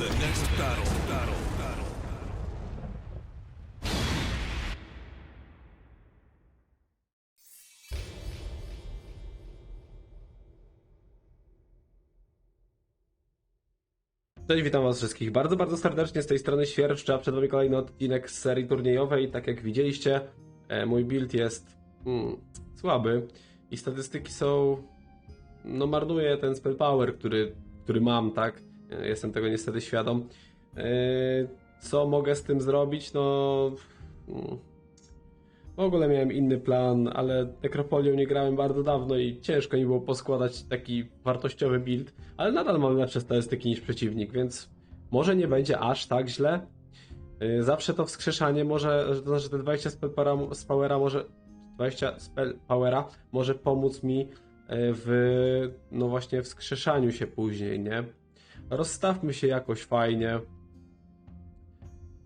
the next battle. Battle. Cześć, witam was wszystkich bardzo, bardzo serdecznie z tej strony Świerszcza. Przed wami kolejny odcinek z serii turniejowej. Tak jak widzieliście, e, mój build jest mm, słaby i statystyki są... No marnuję ten spell power, który, który mam, tak? E, Jestem tego niestety świadom. E, Co mogę z tym zrobić? No... mm, W ogóle miałem inny plan, ale Nekropolią nie grałem bardzo dawno i ciężko mi było poskładać taki wartościowy build, ale nadal mam lepsze statystyki niż przeciwnik, więc może nie będzie aż tak źle. Yy, Zawsze to wskrzeszanie może, to znaczy te 20 spell powera, powera może 20 spell powera może pomóc mi yy, w no właśnie wskrzeszaniu się później, nie? Rozstawmy się jakoś fajnie,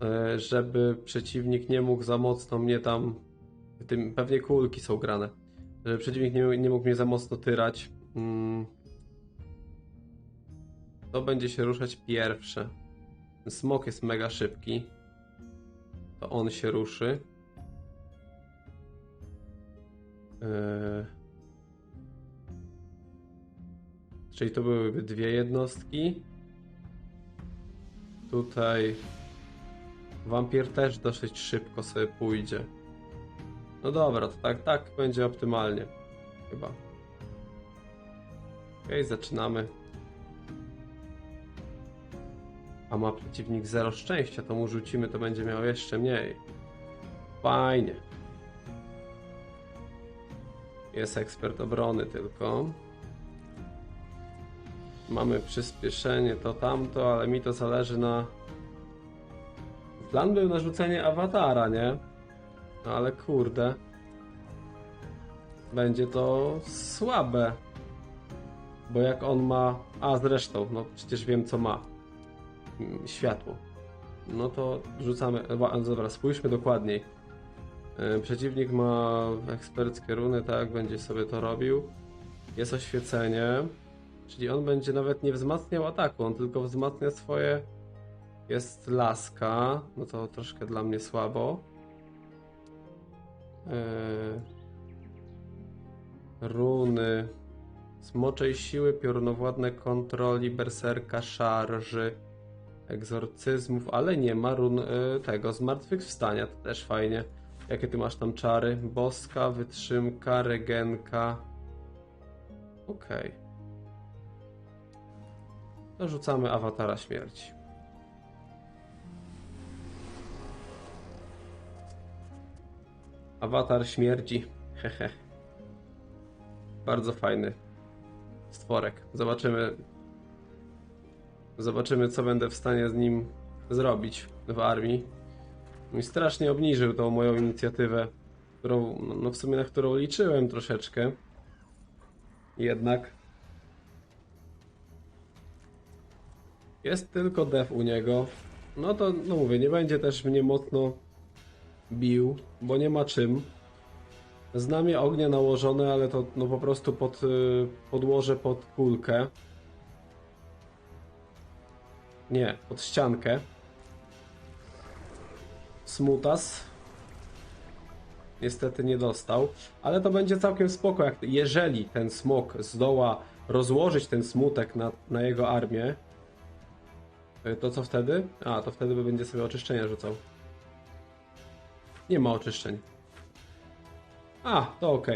yy, żeby przeciwnik nie mógł za mocno mnie tam tym pewnie kulki są grane. Żeby przeciwnik nie, nie mógł mnie za mocno tyrać. Mm. To będzie się ruszać pierwsze. Ten Smok jest mega szybki. To on się ruszy. Eee. Czyli to byłyby dwie jednostki. Tutaj wampir też dosyć szybko sobie pójdzie. No dobra, to tak, tak będzie optymalnie. Chyba. Okej, zaczynamy. A ma przeciwnik 0 szczęścia, to mu rzucimy, to będzie miał jeszcze mniej. Fajnie. Jest ekspert obrony tylko. Mamy przyspieszenie to tamto, ale mi to zależy na... Plan był na rzucenie awatara, nie? No ale kurde. Będzie to słabe. Bo jak on ma. A zresztą, no przecież wiem co ma. Mm, Światło. No to rzucamy. Dobra, spójrzmy dokładniej. E, Przeciwnik ma eksperckie runy, tak, będzie sobie to robił. Jest oświecenie. Czyli on będzie nawet nie wzmacniał ataku, on tylko wzmacnia swoje. Jest laska. No to troszkę dla mnie słabo. Eee, runy. Smoczej siły, piorunowładne kontroli, berserka, szarży, egzorcyzmów, ale nie ma run e, tego, zmartwychwstania, to też fajnie. Jakie ty masz tam czary? Boska, wytrzymka, regenka. Okej. To rzucamy awatara śmierci. Awatar śmierci. Hehe. Bardzo fajny stworek. Zobaczymy. Zobaczymy, co będę w stanie z nim zrobić w armii. I strasznie obniżył tą moją inicjatywę, którą, no- no w sumie na którą liczyłem troszeczkę. Jednak jest tylko def u niego. No to, no mówię, nie będzie też mnie mocno bił, bo nie ma czym. Znamie ognia nałożone, ale to no po prostu pod, y, podłożę pod kulkę. Nie, pod ściankę. Smutas. Niestety nie dostał, ale to będzie całkiem spoko, jak, jeżeli ten smok zdoła rozłożyć ten smutek na, na jego armię, E, to co wtedy? A, to wtedy będzie sobie oczyszczenia rzucał. Nie ma oczyszczeń. A, to ok.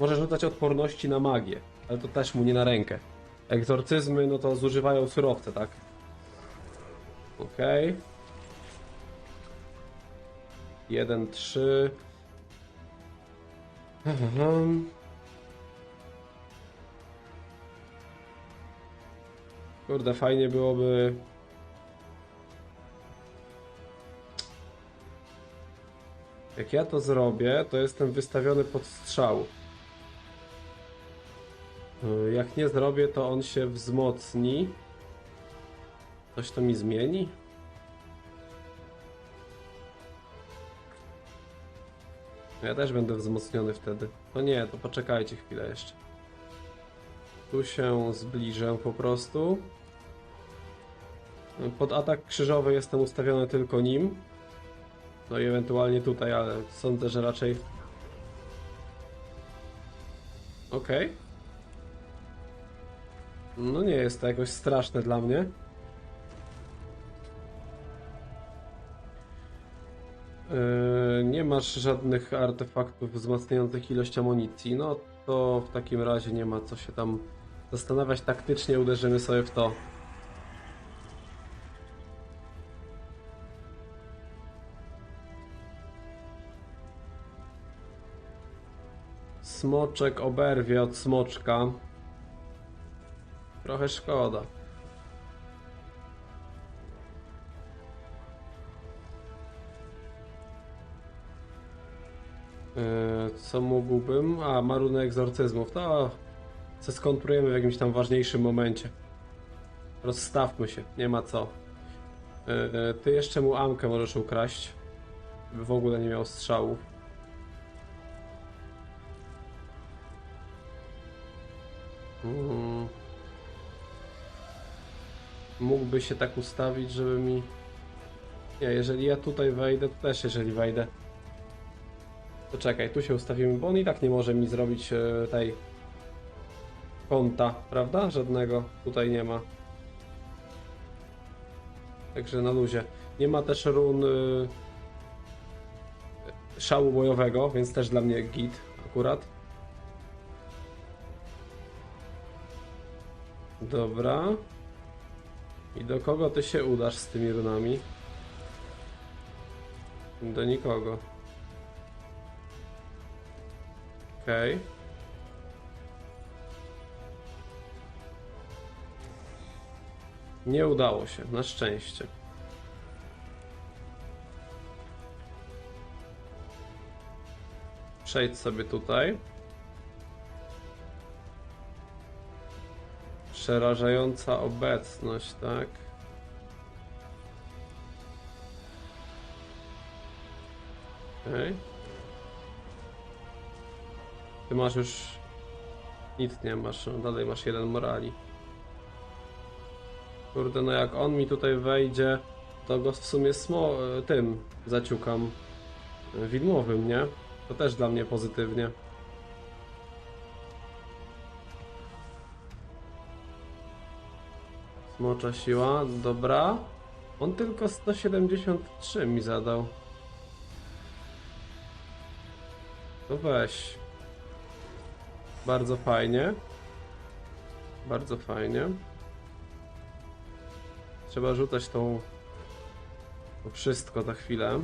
Może rzucać odporności na magię, ale to też mu nie na rękę. Egzorcyzmy, no to zużywają surowce, tak? Ok. 1, 3. Kurde, fajnie byłoby Jak ja to zrobię, to jestem wystawiony pod strzał. Y, Jak nie zrobię, to on się wzmocni. Coś to mi zmieni? Ja też będę wzmocniony wtedy. No nie, to poczekajcie chwilę jeszcze. Tu się zbliżę po prostu. Pod atak krzyżowy jestem ustawiony tylko nim. No i ewentualnie tutaj, ale sądzę, że raczej. Okej. No nie jest to jakoś straszne dla mnie. Yy, nie masz żadnych artefaktów wzmacniających ilość amunicji, no to w takim razie nie ma co się tam zastanawiać. Taktycznie uderzymy sobie w to. Smoczek oberwie od smoczka. Trochę szkoda. Yy, Co mógłbym? A, maruny egzorcyzmów. To se skontrujemy w jakimś tam ważniejszym momencie. Rozstawmy się, nie ma co. Yy, Ty jeszcze mu amkę możesz ukraść. By w ogóle nie miał strzałów. Mógłby się tak ustawić, żeby mi... Nie, jeżeli ja tutaj wejdę, to też jeżeli wejdę. To czekaj, tu się ustawimy, bo on i tak nie może mi zrobić e, tej kąta, prawda? Żadnego tutaj nie ma. Także na luzie. Nie ma też run y, szału bojowego, więc też dla mnie git akurat. Dobra. I do kogo ty się udasz z tymi runami? Do nikogo. Okej. Nie udało się, na szczęście. Przejdź sobie tutaj. Przerażająca obecność, tak? Okej. Ty masz już... Nic nie masz, dalej masz jeden morali. Kurde, no jak on mi tutaj wejdzie, to go w sumie smo... tym zaciukam. Widmowym, nie? To też dla mnie pozytywnie. Smocza siła, dobra. On tylko 173 mi zadał. To weź. Bardzo fajnie. Bardzo fajnie. Trzeba rzucać tą... To wszystko za chwilę.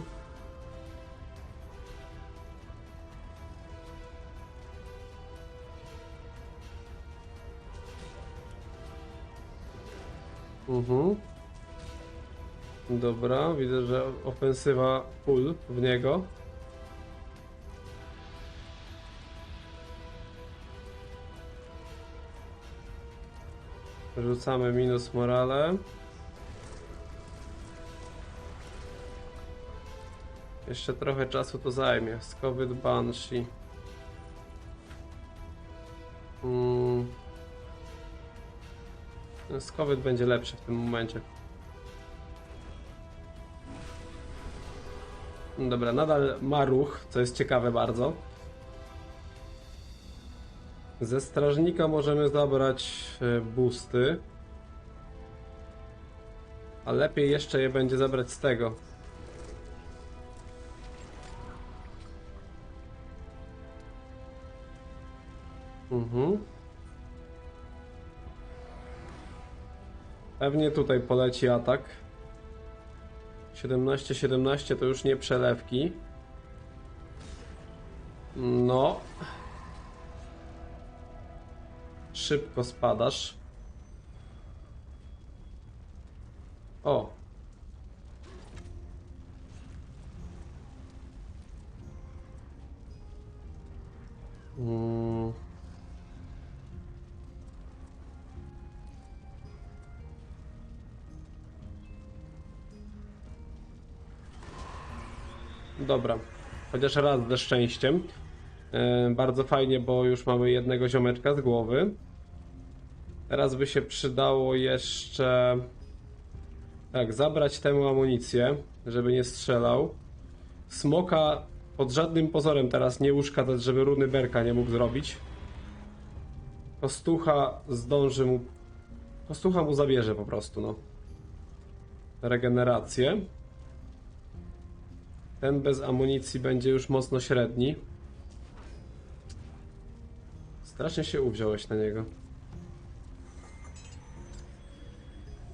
Mhm. Dobra, widzę, że ofensywa full w niego. Rzucamy minus morale. Jeszcze trochę czasu to zajmie. Skowyt Banshee. Mm. No, Skowyt będzie lepszy w tym momencie. Dobra, nadal ma ruch, co jest ciekawe bardzo. Ze strażnika możemy zabrać e, boosty. A lepiej jeszcze je będzie zabrać z tego. Mhm. Pewnie tutaj poleci atak. 17-17 to już nie przelewki. No. Szybko spadasz. O. Mm. Dobra. Chociaż raz ze szczęściem. E, bardzo fajnie, bo już mamy jednego ziomeczka z głowy. Teraz by się przydało jeszcze Tak, zabrać temu amunicję, żeby nie strzelał. Smoka pod żadnym pozorem teraz nie uszkadzać, żeby runy berka nie mógł zrobić. Kostucha zdąży mu. Kostucha mu zabierze po prostu, no. Regenerację. Ten bez amunicji będzie już mocno średni. Strasznie się uwziąłeś na niego.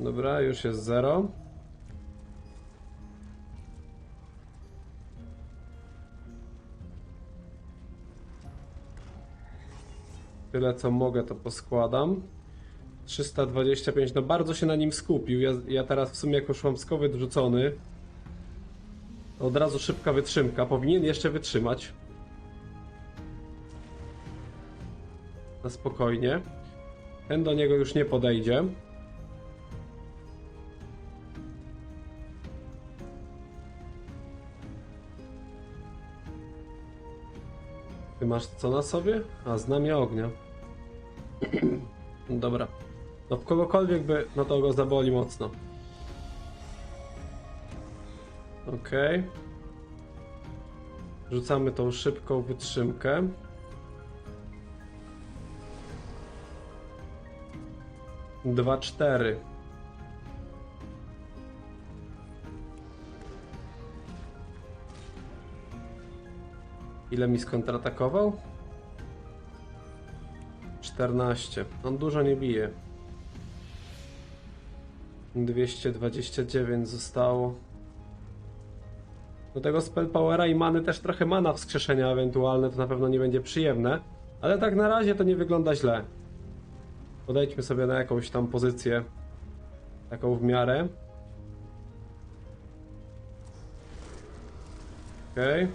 Dobra, już jest zero. Tyle co mogę to poskładam. 325, no bardzo się na nim skupił. Ja, ja teraz w sumie jako szłamskowy wrzucony. Od razu szybka wytrzymka. Powinien jeszcze wytrzymać. Na spokojnie. Ten do niego już nie podejdzie. Ty masz co na sobie? A, znamie ognia. Dobra. No w kogokolwiek by, no to go zaboli mocno. Okej. Rzucamy tą szybką wytrzymkę. Dwa, cztery. Ile mi skontratakował? 14. On dużo nie bije. 229 zostało. Do tego spell powera i many też trochę mana wskrzeszenia ewentualne, to na pewno nie będzie przyjemne. Ale tak na razie to nie wygląda źle. Podejdźmy sobie na jakąś tam pozycję. Taką w miarę. Okej.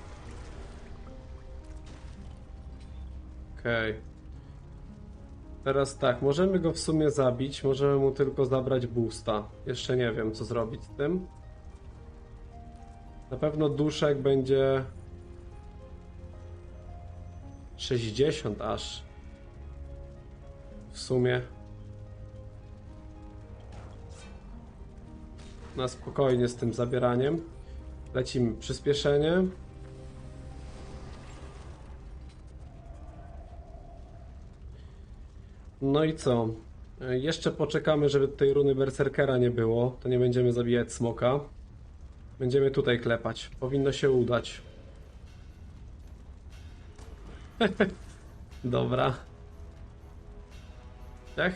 Okej. Teraz tak, możemy go w sumie zabić, możemy mu tylko zabrać boosta. Jeszcze nie wiem, co zrobić z tym. Na pewno duszek będzie 60 aż. W sumie. Na spokojnie z tym zabieraniem. Lecimy. Przyspieszenie. No i co? Jeszcze poczekamy, żeby tej runy berserkera nie było. To nie będziemy zabijać smoka. Będziemy tutaj klepać. Powinno się udać. Dobra. Tak?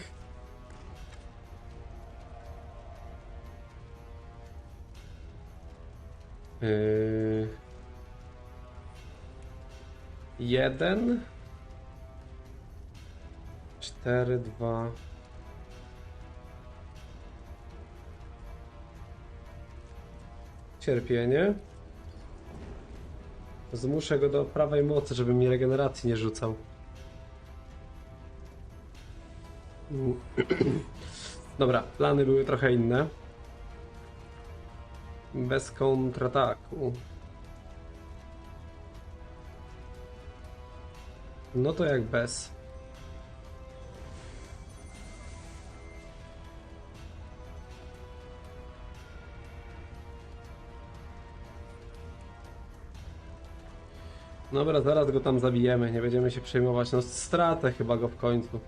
Yy... Jeden. Cztery, dwa. Cierpienie. Zmuszę go do prawej mocy, żeby mi regeneracji nie rzucał. Dobra, plany były trochę inne. Bez kontrataku. No to jak bez. Dobra, zaraz go tam zabijemy, nie będziemy się przejmować. No stratę chyba go w końcu.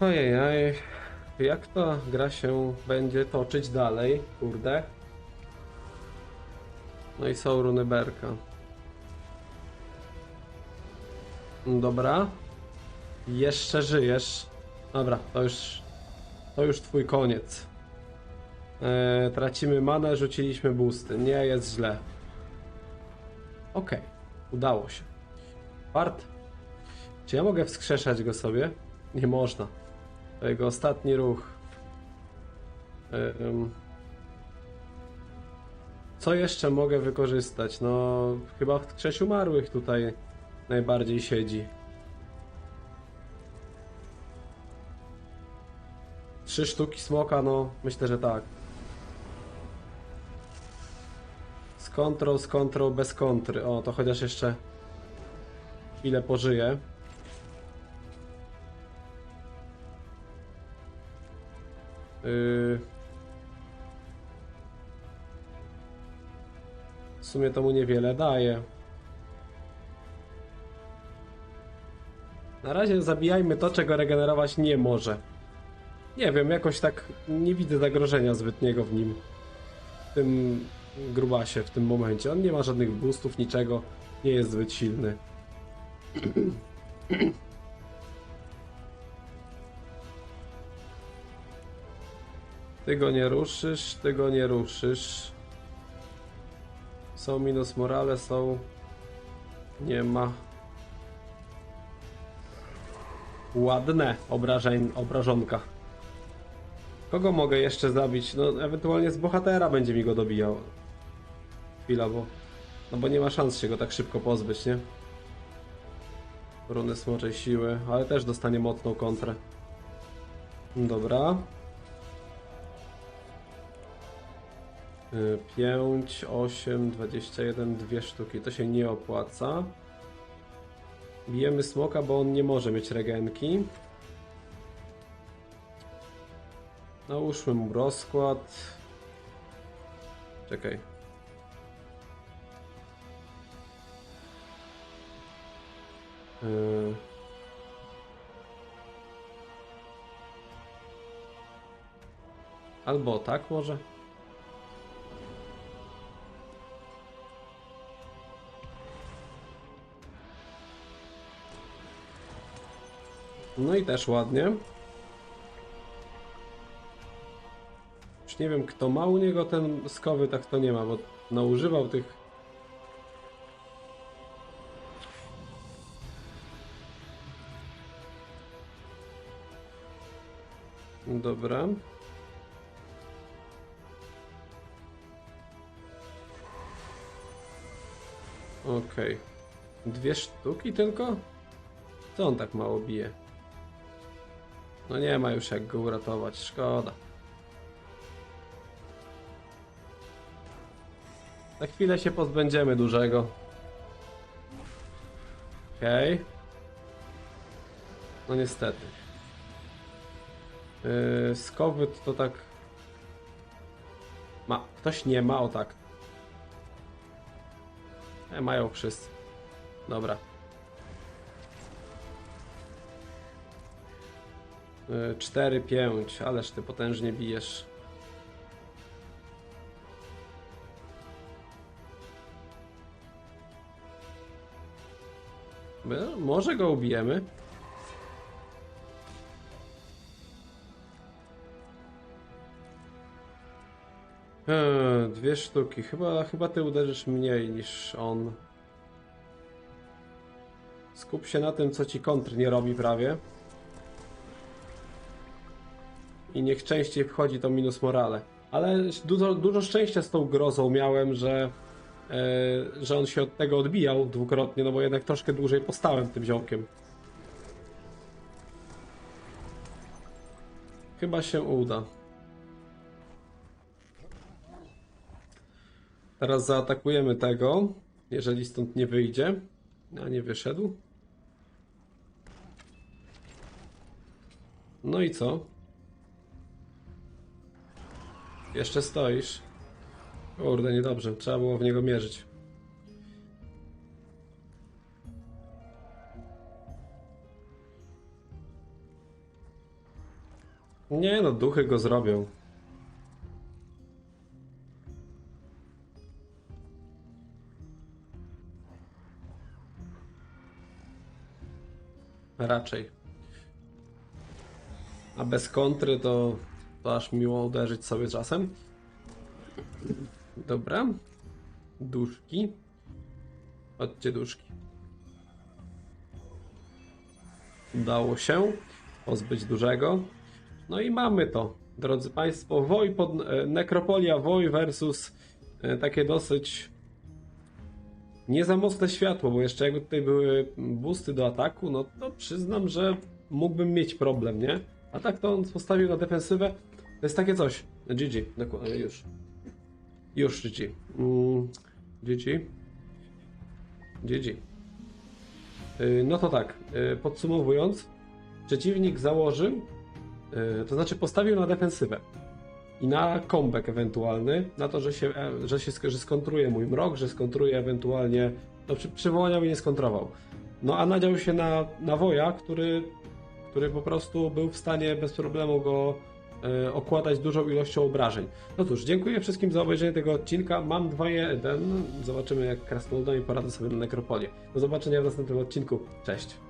Ojej, jak ta gra się będzie toczyć dalej? Kurde. No i są runy berka. Dobra. Jeszcze żyjesz. Dobra, to już. To już twój koniec. Eee, tracimy manę, rzuciliśmy boosty. Nie jest źle. Okej, udało się. Bart. Czy ja mogę wskrzeszać go sobie? Nie można. To jego ostatni ruch. Em. Co jeszcze mogę wykorzystać? No, chyba w Trzech Umarłych tutaj najbardziej siedzi. Trzy sztuki smoka, no myślę, że tak. Z kontrol, z kontrol, bez kontry. O, to chociaż jeszcze chwilę pożyje. Yy... sumie to mu niewiele daje. Na razie zabijajmy to, czego regenerować nie może. Nie wiem, jakoś tak nie widzę zagrożenia zbytniego w nim. W tym grubasie w tym momencie. On nie ma żadnych boostów, niczego. Nie jest zbyt silny. Ty go nie ruszysz, ty go nie ruszysz. Są minus morale, są... Nie ma. Ładne obrażeń, obrażonka. Kogo mogę jeszcze zabić? No, ewentualnie z bohatera będzie mi go dobijał. Chwila, bo... No bo nie ma szans się go tak szybko pozbyć, nie? Runy smoczej siły, ale też dostanie mocną kontrę. Dobra. 5, 8, 21, dwie sztuki. To się nie opłaca. Bijemy smoka, bo on nie może mieć regenki. Nałóżmy mu rozkład. Czekaj. Yy. Albo tak może? No i też ładnie. Już nie wiem kto ma u niego ten skowy, tak to nie ma, bo naużywał tych... Dobra. Okej. Dwie sztuki tylko? Co on tak mało bije? No nie ma już jak go uratować, szkoda. Na chwilę się pozbędziemy dużego. Okej. Okay. No niestety. Yy, skowyt to tak... Ma. Ktoś nie ma, o tak. E, mają wszyscy. Dobra. 4, 5, ależ ty potężnie bijesz. My, może go ubijemy. Eee, dwie sztuki. Chyba, chyba ty uderzysz mniej niż on. Skup się na tym, co ci kontr nie robi prawie. I niech częściej wchodzi to minus morale. Ale dużo, dużo szczęścia z tą grozą miałem, że, e, że on się od tego odbijał dwukrotnie, no bo jednak troszkę dłużej postałem tym ziomkiem. Chyba się uda. Teraz zaatakujemy tego, jeżeli stąd nie wyjdzie. A nie wyszedł. No i co? Jeszcze stoisz. Kurde, niedobrze. Trzeba było w niego mierzyć. Nie no, duchy go zrobią. Raczej. A bez kontry to, to aż miło uderzyć sobie czasem. Dobra. Duszki. Chodźcie duszki. Udało się pozbyć dużego. No i mamy to, drodzy Państwo. Woj pod e, Nekropolia Woj versus e, takie dosyć nie światło, bo jeszcze jakby tutaj były boosty do ataku, no to przyznam, że mógłbym mieć problem, nie? A tak to on postawił na defensywę. To jest takie coś. GG, dokładnie, już. Już GG. Mm, GG. GG. Yy, No to tak, yy, podsumowując, przeciwnik założył, to znaczy postawił na defensywę i na comeback ewentualny, na to, że się, e, że się że skontruje mój mrok, że skontruje ewentualnie, no przy, przywołania by nie skontrował. No a nadział się na, na Woja, który, który po prostu był w stanie bez problemu go e, okładać dużą ilością obrażeń. No cóż, dziękuję wszystkim za obejrzenie tego odcinka. Mam 2-1. Zobaczymy jak Krasnoludami poradzę sobie na Nekropolię. Do zobaczenia w następnym odcinku. Cześć.